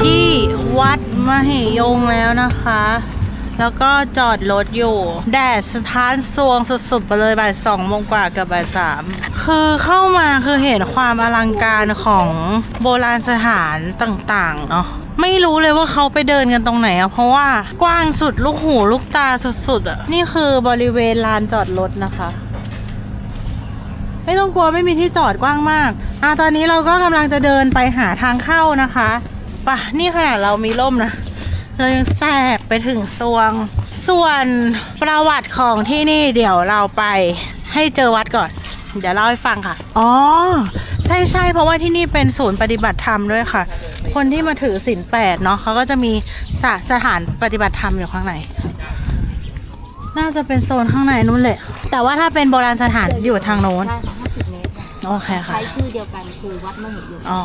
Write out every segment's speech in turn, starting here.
ที่วัดมเหยงแล้วนะคะ แล้วก็จอดรถอยู่ แดดสถานสวงสุดๆไปเลยบ่ายสองโมงกว่ากับบ่ายสามคือเข้ามาคือเห็นความอลังการของโบราณสถานต่างๆเนาะไม่รู้เลยว่าเขาไปเดินกันตรงไหนอะเพราะว่ากว้างสุดลูกหูลูกตาสุดๆอะนี่คือบริเวณลานจอดรถนะคะ ไม่ต้องกลัวไม่มีที่จอดกว้างมากอะตอนนี้เราก็กำลังจะเดินไปหาทางเข้านะคะ ปะนี่ขนาดเรามีร่มนะ เรายังแทรกไปถึงสวง ส่วนประวัติของที่นี่เดี๋ยวเราไปให้เจอวัดก่อน เดี๋ยวเล่าให้ฟังค่ะ อ๋อ ใช่ใช่เพราะว่าที่นี่เป็นศูนย์ปฏิบัติธรรมด้วยค่ะ คนที่มาถือศีลแปดเนาะเขาก็จะมีสสถานปฏิบัติธรรมอยู่ข้างในน่าจะเป็นโซนข้างในนู้นแหละ แต่ว่าถ้าเป็นโบราณสถานอยู่ทางโน้น ใช่ค่ะ50เมตรโอเคค่ะ ใช้ชื่อเดียวกันคือวัดมเหยงอ๋อ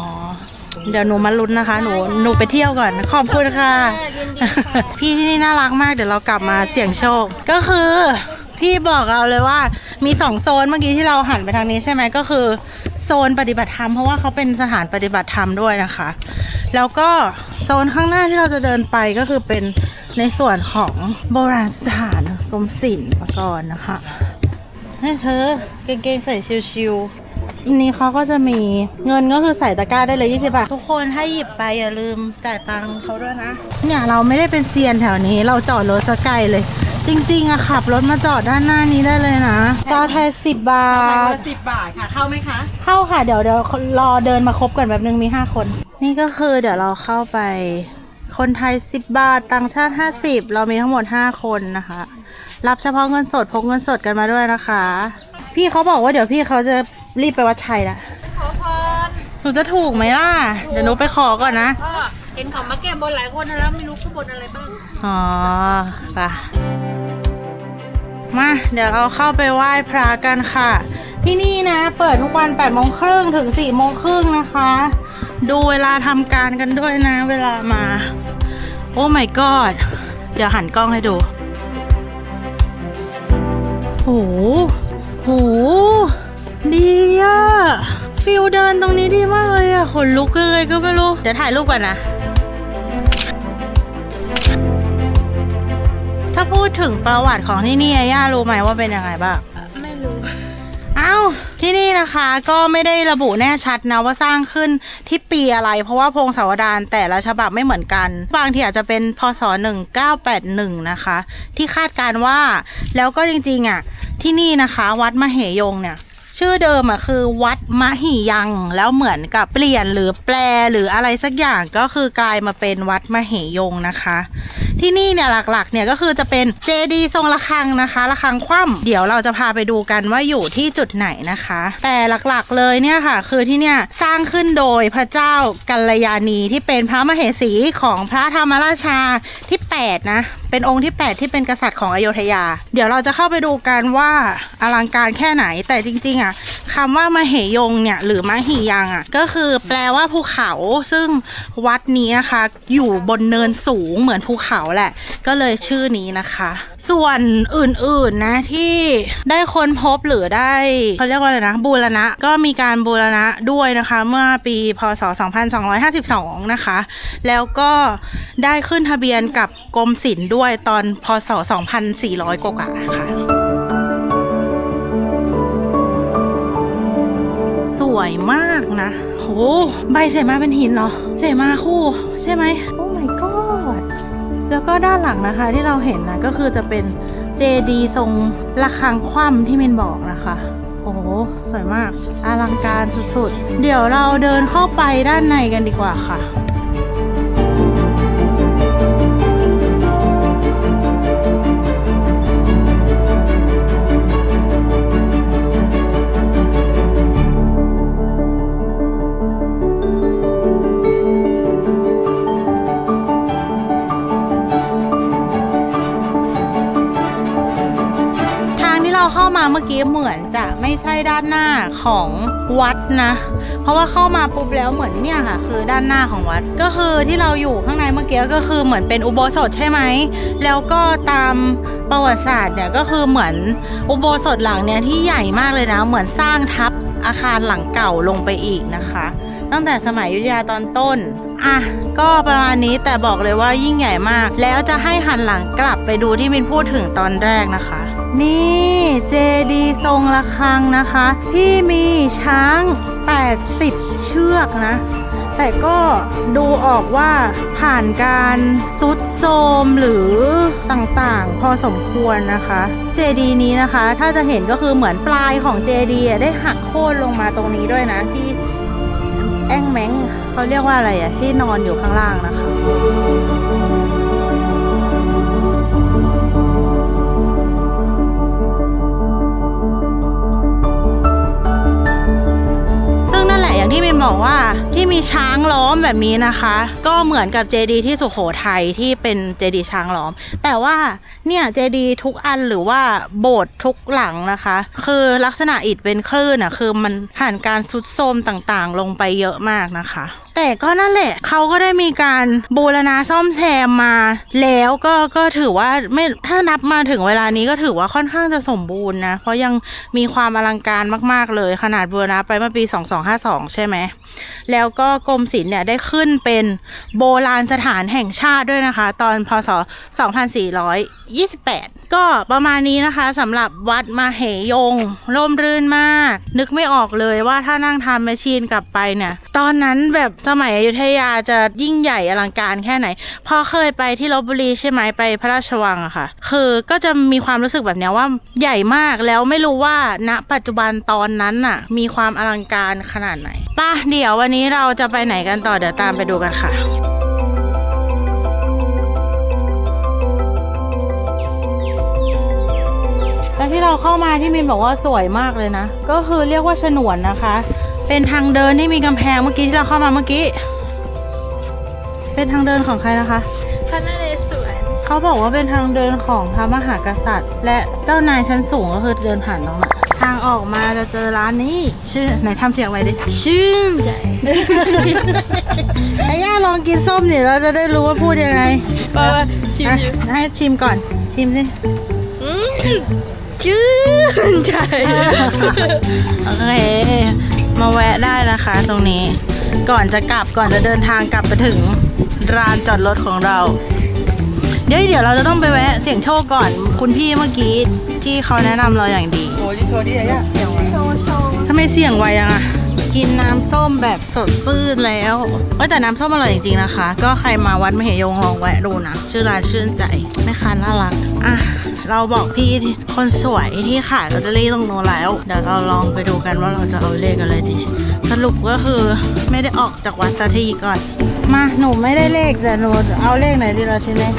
เดี๋ยวหนูมาลุ้นนะคะ หนูหนูไปเที่ยวก่อน ขอบคุณค่ะยินดีค่ะ พี่ที่นี่น่ารักมาก เดี๋ยวเรากลับมาเสี่ยงโชค ก็คือ พี่บอกเราเลยว่ามีสองโซนเมื่อกี้ที่เราหันไปทางนี้ใช่ไหมก็คือ โซนปฏิบัติธรรมเพราะว่าเขาเป็นสถานปฏิบัติธรรมด้วยนะคะ แล้วก็โซนข้างหน้าที่เราจะเดินไปก็คือเป็นในส่วนของโบราณสถานกรมศิลปากรนะคะให้เธอเกงๆใส่ชิวๆ อันนี้เขาก็จะมีเงินก็คือใส่ตะกร้าได้เลย20บาท ทุกคนให้หยิบไปอย่าลืมจ่ายตังค์เขาด้วยนะ เนี่ยเราไม่ได้เป็นเซียนแถวนี้ เราจอดรถสกไกลเลย จริงๆอะขับรถมาจอดด้านหน้านี้ได้เลยนะจอดไทยสิบบาทางทละสิบบาทค่ะ เข้าไหมคะ เข้าค่ะเดี๋ยวเดี๋ยวรอเดินมาครบก่อนแบบนึงมีห้าคน นี่ก็คือเดี๋ยวเราเข้าไป คนไทย 10 บาท ต่างชาติ 50 เรามีทั้งหมด 5 คนนะคะ รับเฉพาะเงินสดพกเงินสดกันมาด้วยนะคะ พี่เขาบอกว่าเดี๋ยวพี่เขาจะ รีบไปวัดชัยละขอพรหนูจะถูกไหมล่ะ เดี๋ยวหนูไปขอก่อนนะ ก็เห็นเขามาแก้บนหลายคนนะแล้วไม่รู้เขาบนอะไรบ้าง อ๋อไปะมา เดี๋ยวเราเข้าไปไหว้พระกันค่ะ ที่นี่นะ เปิดทุกวัน8โมงครึ่งถึง4โมงครึ่งนะคะ ดูเวลาทำการกันด้วยนะ เวลามา โอ้ my god เดี๋ยวหันกล้องให้ดูโหโหดี อะฟิลเดินตรงนี้ดีมากเลยอะขนลุกเลยก็ไม่รู้ เดี๋ยวถ่ายรูปก่อนนะ ถ้าพูดถึงประวัติของที่นี่ย่ารู้ไหมว่าเป็นยังไงบ้าง ไม่รู้ เอ้า ที่นี่นะคะก็ไม่ได้ระบุแน่ชัดนะว่าสร้างขึ้นที่ปีอะไร เพราะว่าพงศาวดารแต่ละฉบับไม่เหมือนกัน บางทีอาจจะเป็นพศ 1981 นะคะ ที่คาดการณ์ว่าแล้วก็จริงๆอะที่นี่นะคะ วัดมเหยงเนี่ย ชื่อเดิมอะคือวัดมหิยัง แล้วเหมือนกับเปลี่ยนหรือแปลหรืออะไรสักอย่างก็คือกลายมาเป็นวัดมเหยงนะคะ ที่นี่เนี่ยหลักๆเนี่ยก็คือจะเป็นเจดีย์ทรงระฆังนะคะระฆังคว่ำเดี๋ยวเราจะพาไปดูกันว่าอยู่ที่จุดไหนนะคะ แต่หลักๆเลยเนี่ยค่ะ คือที่เนี่ยสร้างขึ้นโดยพระเจ้ากัลยาณีที่เป็นพระมเหสีของพระธรรมราชาที่ 8 นะเป็นองค์ที่ 8 ที่เป็นกษัตริย์ของอโยธยา เดี๋ยวเราจะเข้าไปดูกันว่าอลังการแค่ไหน แต่จริงๆอะคำว่ามเหยงเนี่ยหรือมหิยังอะก็คือแปลว่าภูเขา ซึ่งวัดนี้นะคะอยู่บนเนินสูงเหมือนภูเขาแหละ ก็เลยชื่อนี้นะคะ ส่วนอื่นๆนะที่ได้ค้นพบหรือได้เขาเรียกว่าอะไรนะบูรณะก็มีการบูรณะด้วยนะคะ เมื่อปีพศ 2252 นะคะ แล้วก็ได้ขึ้นทะเบียนกับกรมศิลป์ด้วยตอนพศ 2400 กว่าๆค่ะ สวยมากนะโหใบเสมาเป็นหินเหรอ เสมาคู่ ใช่ไหมโอ้ my god แล้วก็ด้านหลังนะคะที่เราเห็นนะก็คือจะเป็นเจดีทรงระฆังคว่ำที่มินบอกนะคะโอ้โห สวยมาก อลังการสุดๆ เดี๋ยวเราเดินเข้าไปด้านในกันดีกว่าค่ะ มาเมื่อกี้เหมือนจะไม่ใช่ด้านหน้าของวัดนะ เพราะว่าเข้ามาปุ๊บแล้วเหมือนเนี่ยค่ะ คือด้านหน้าของวัด ก็คือที่เราอยู่ข้างในเมื่อกี้ก็คือเหมือนเป็นอุโบสถใช่ไหม แล้วก็ตามประวัติศาสตร์เนี่ยก็คือเหมือนอุโบสถหลังเนี่ยที่ใหญ่มากเลยนะ เหมือนสร้างทับอาคารหลังเก่าลงไปอีกนะคะ ตั้งแต่สมัยยุทธยาตอนต้นอะก็ประมาณนี้แต่บอกเลยว่ายิ่งใหญ่มาก แล้วจะให้หันหลังกลับไปดูที่มินพูดถึงตอนแรกนะคะ นี่เจดีทรงระฆังนะคะ ที่มีช้าง 80 เชือกนะ แต่ก็ดูออกว่าผ่านการซุดโทมหรือต่างๆ พอสมควรนะคะ เจดีนี้นะคะ ถ้าจะเห็นก็คือเหมือนปลายของเจดีได้หักโค่นลงมาตรงนี้ด้วยนะที่แองแมงเขาเรียกว่าอะไรอะที่นอนอยู่ข้างล่างนะคะ ช้างล้อมแบบนี้นะคะ ก็เหมือนกับเจดีที่สุโขทัยที่เป็นเจดีช้างล้อม แต่ว่าเนี่ยเจดีทุกอันหรือว่าโบสถ์ทุกหลังนะคะ คือลักษณะอิฐเป็นคลื่นอะคือมันผ่านการซุดโทมต่างๆ ลงไปเยอะมากนะคะแต่ก็นั่นแหละเขาก็ได้มีการบูรณาซ่อมแซมมา แล้วก็ก็ถือว่าไม่ถ้านับมาถึงเวลานี้ก็ถือว่าค่อนข้างจะสมบูรณ์นะ เพราะยังมีความอลังการมาก ๆ เลยขนาดบูรณะไปเมื่อปี 2252 ใช่ไหม แล้วก็กรมศิลป์เนี่ยได้ขึ้นเป็นโบราณสถานแห่งชาติด้วยนะคะ ตอนพศ 2428 ก็ประมาณนี้นะคะสำหรับวัดมาเหยงร่มรื่นมาก นึกไม่ออกเลยว่าถ้านั่งทำแมชชีนกลับไปเนี่ย ตอนนั้นแบบสมัยอยุธยาจะยิ่งใหญ่อลังการแค่ไหน พอเคยไปที่ลบบุรีใช่ไหมไปพระราชวังอะค่ะ คือก็จะมีความรู้สึกแบบนี้ว่าใหญ่มากแล้วไม่รู้ว่าณปัจจุบันตอนนั้นน่ะ มีความอลังการขนาดไหนป่ะเดี๋ยววันนี้เราจะไปไหนกันต่อเดี๋ยวตามไปดูกันค่ะแล้วที่เราเข้ามาที่มินบอกว่าสวยมากเลยนะ ก็คือเรียกว่าฉนวนนะคะ เป็นทางเดินที่มีกำแพงเมื่อกี้ที่เราเข้ามาเมื่อกี้ เป็นทางเดินของใครนะคะ พระนเรศวรเขาบอกว่าเป็นทางเดินของพระมหากษัตริย์ และเจ้านายชั้นสูงก็คือเดินผ่านน้องอะทางออกมาจะเจอร้านนี้ ชื่อไหนทำเสียงไว้ดิ ชื่นใจไอ้ย่าลองกินส้มเนี่ยเราจะได้รู้ว่าพูดยังไงว่าว่าชิมอะชิมให้ชิมก่อน ชิมสิ อืมชื่นใจ โอเค มาแวะได้นะคะตรงนี้ ก่อนจะกลับก่อนจะเดินทางกลับไปถึงร้านจอดรถของเรา เดี๋ยวเดี๋ยวเราจะต้องไปแวะเสี่ยงโชคก่อนคุณพี่เมื่อกี้ที่เขาแนะนำเราอย่างดีโอ้ยโชว์ดิไอ้ย่าโชว์โชว์ทำไมเสี่ยงไวยังอะ กินน้ำส้มแบบสดซื่นแล้วเอ้แต่น้ำส้มอร่อยจริงๆนะคะ ก็ใครมาวัดมเหยงลองแวะดูนะ ชื่อร้านชื่นใจแม่ค้าน่ารัก อะ เราบอกพี่คนสวยที่ขายลอตเตอรี่ตรงโน้นแล้ว เดี๋ยวเราลองไปดูกันว่าเราจะเอาเลขอะไรดี สรุปก็คือไม่ได้ออกจากวัดสักทีก่อน มาหนูไม่ได้เลขแต่หนูเอาเลขไหนดีล่ะทีนี้